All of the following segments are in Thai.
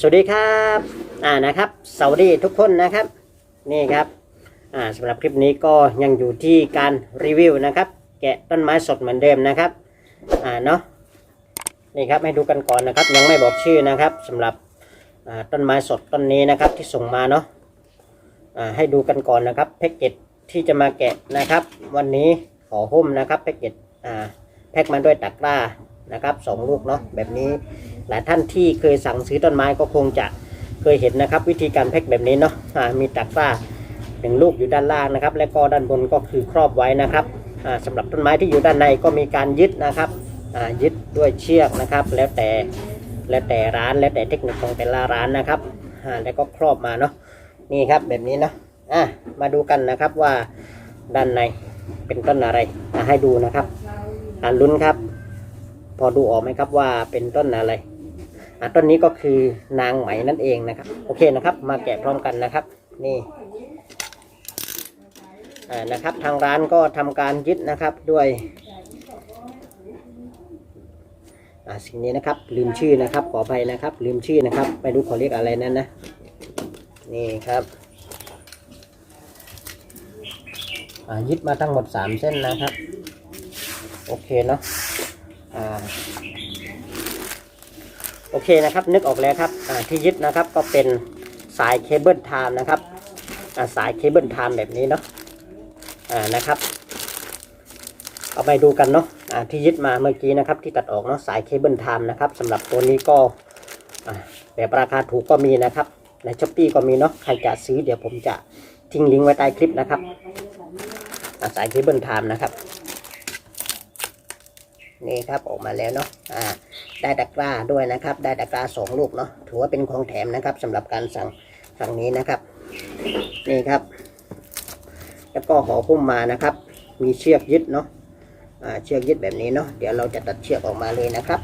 สวัสดีครับ อ่านะครับสวัสดีทุกคนนะครับ นี่ครับ อ่าสำหรับคลิปนี้ก็ยังอยู่ที่การรีวิวนะครับ แกะต้นไม้สดเหมือนเดิมนะครับ อ่าเนาะ นี่ครับให้ดูกันก่อนนะครับ ยังไม่บอกชื่อนะครับสำหรับ อ่าต้นไม้สดต้นนี้นะครับที่ส่งมาเนาะ อ่าให้ดูกันก่อนนะครับแพ็กเกจที่จะมาแกะนะครับ วันนี้ขอหุ้มนะครับแพ็กเกจ อ่าแพ็กมาด้วยตะกร้านะครับสองลูกเนาะแบบนี้ หลายท่านที่เคยสั่งซื้อต้นไม้ก็คงจะเคยเห็นนะครับ วิธีการแพ็คแบบนี้เนาะอ่ามีตะกร้าหนึ่งลูกอยู่ด้านล่างนะครับ และก็ด้านบนก็คือครอบไว้นะครับอ่าสำหรับต้นไม้ที่อยู่ด้านในก็มีการยึดนะครับยึดด้วยเชือกนะครับ แล้วแต่แล้วแต่ร้านแล้วแต่เทคนิคของแต่ละร้านนะครับแล้วก็ครอบมาเนาะนี่ครับแบบนี้เนาะะมาดูกันนะครับว่าด้านในเป็นต้นอะไรให้ดูนะครับอ่าลุ้นครับ พอดูออกไหมครับว่าเป็นต้นอะไร ต้นนี้ก็คือนางไหมนั่นเองนะครับ โอเคนะครับ มาแกะพร้อมกันนะครับ นี่นะครับ ทางร้านก็ทำการยึดนะครับด้วยสิ่งนี้นะครับ ลืมชื่อนะครับ ขออภัยนะครับ ลืมชื่อนะครับไม่รู้เขาเรียกอะไรนั่นนะ นี่ครับยึดมาทั้งหมด 3 เส้นนะครับ โอเคเนาะอ่า โอเคนะครับ นึกออกแล้วครับที่ยึดนะครับก็เป็นสายเคเบิลไทม์นะครับสายเคเบิลไทม์แบบนี้เนาะนะครับเอาไปดูกันเนาะที่ยึดมาเมื่อกี้นะครับ ที่ตัดออกเนาะสายเคเบิลไทม์นะครับสำหรับตัวนี้ก็แบบราคาถูกก็มีนะครับในช้อปปีก็มีเนาะใครจะซื้อเดี๋ยวผมจะทิ้งลิงก์ไว้ใต้คลิปนะครับสายเคเบิลไทม์นะครับ นี่ครับออกมาแล้วเนาะอ่าได้ตะกร้าด้วยนะครับ ได้ตะกร้าสองลูกเนาะถือว่าเป็นของแถมนะครับสำหรับการสั่งสั่งนี้นะครับ นี่ครับ แล้วก็ห่อหุ้มมานะครับ มีเชือกยึดเนาะอ่าเชือกยึดแบบนี้เนาะเดี๋ยวเราจะตัดเชือกออกมาเลยนะครับ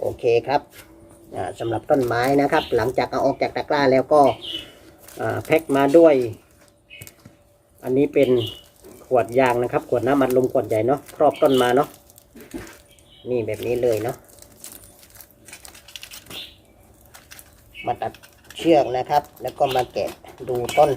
โอเคครับ สำหรับต้นไม้นะครับ หลังจากเอาออกจากตะกร้าแล้วก็แพ็คมาด้วย อันนี้เป็นขวดยางนะครับ ขวดน้ำมันลมขวดใหญ่เนาะครอบต้นมาเนาะนี่แบบนี้เลยเนาะมาตัดเชือกนะครับ แล้วก็มาแกะดูต้น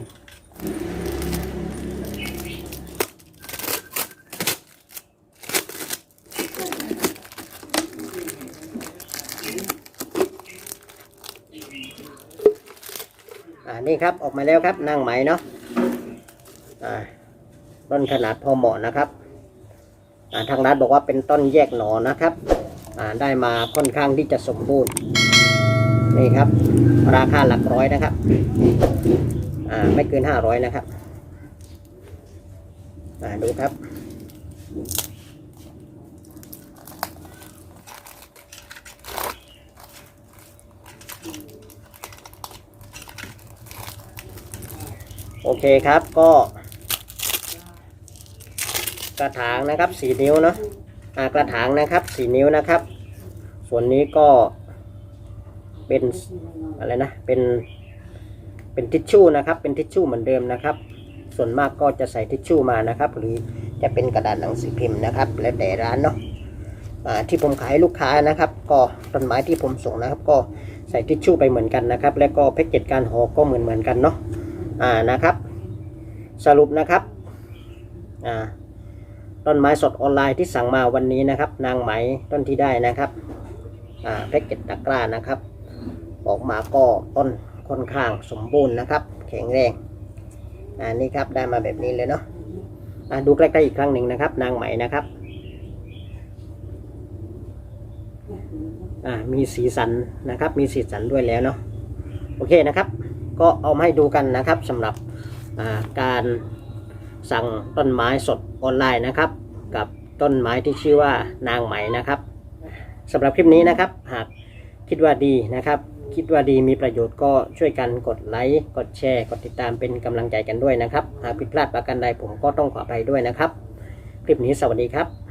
นี่ครับออกมาแล้วครับนางไหมเนาะต้นขนาดพอเหมาะนะครับาทางร้านบอกว่าเป็นต้นแยกหนอนะครับได้มาค่อนข้างที่จะสมบูรณ์นี่ครับ ราคาหลักร้อยนะครับไม่เกินห้าร้อยนะครับดูครับ โอเคครับก็ กระถางนะครับสี่นิ้วเนาะอ่ากระถางนะครับสี่นิ้วนะครับ ส่วนนี้ก็เป็นอะไรนะเป็นเป็นทิชชู่นะครับ เป็นทิชชู่เหมือนเดิมนะครับ ส่วนมากก็จะใส่ทิชชู่มานะครับ หรือจะเป็นกระดาษหนังสือพิมพ์นะครับ แล้วแต่ร้านเนาะที่ผมขายลูกค้านะครับ ก็ต้นไม้ที่ผมส่งนะครับ ก็ใส่ทิชชู่ไปเหมือนกันนะครับ แล้วก็แพ็กเกจการห่อก็เหมือนเหมือนกันเนาะ อ่านะครับ สรุปนะครับอ่าต้นไม้สดออนไลน์ที่สั่งมาวันนี้นะครับ นางไหมต้นที่ได้นะครับอ่าแพ็กเกจตะกร้านะครับ ออกมาก็ต้นค่อนข้างสมบูรณ์นะครับ แข็งแรงอ่านี่ครับได้มาแบบนี้เลยเนาะอ่าดูใกล้ๆอีกครั้งหนึ่งนะครับ นางไหมนะครับอ่ามีสีสันนะครับ มีสีสันด้วยแล้วเนาะโอเคนะครับ ก็เอามาให้ดูกันนะครับสำหรับการสั่งต้นไม้สดออนไลน์นะครับ กับต้นไม้ที่ชื่อว่านางไหมนะครับสำหรับคลิปนี้นะครับ หากคิดว่าดีนะครับ คิดว่าดีมีประโยชน์ก็ช่วยกันกดไลค์กดแชร์ กดติดตามเป็นกำลังใจกันด้วยนะครับ หากผิดพลาดประการใดผมก็ต้องขออภัยด้วยนะครับ คลิปนี้สวัสดีครับ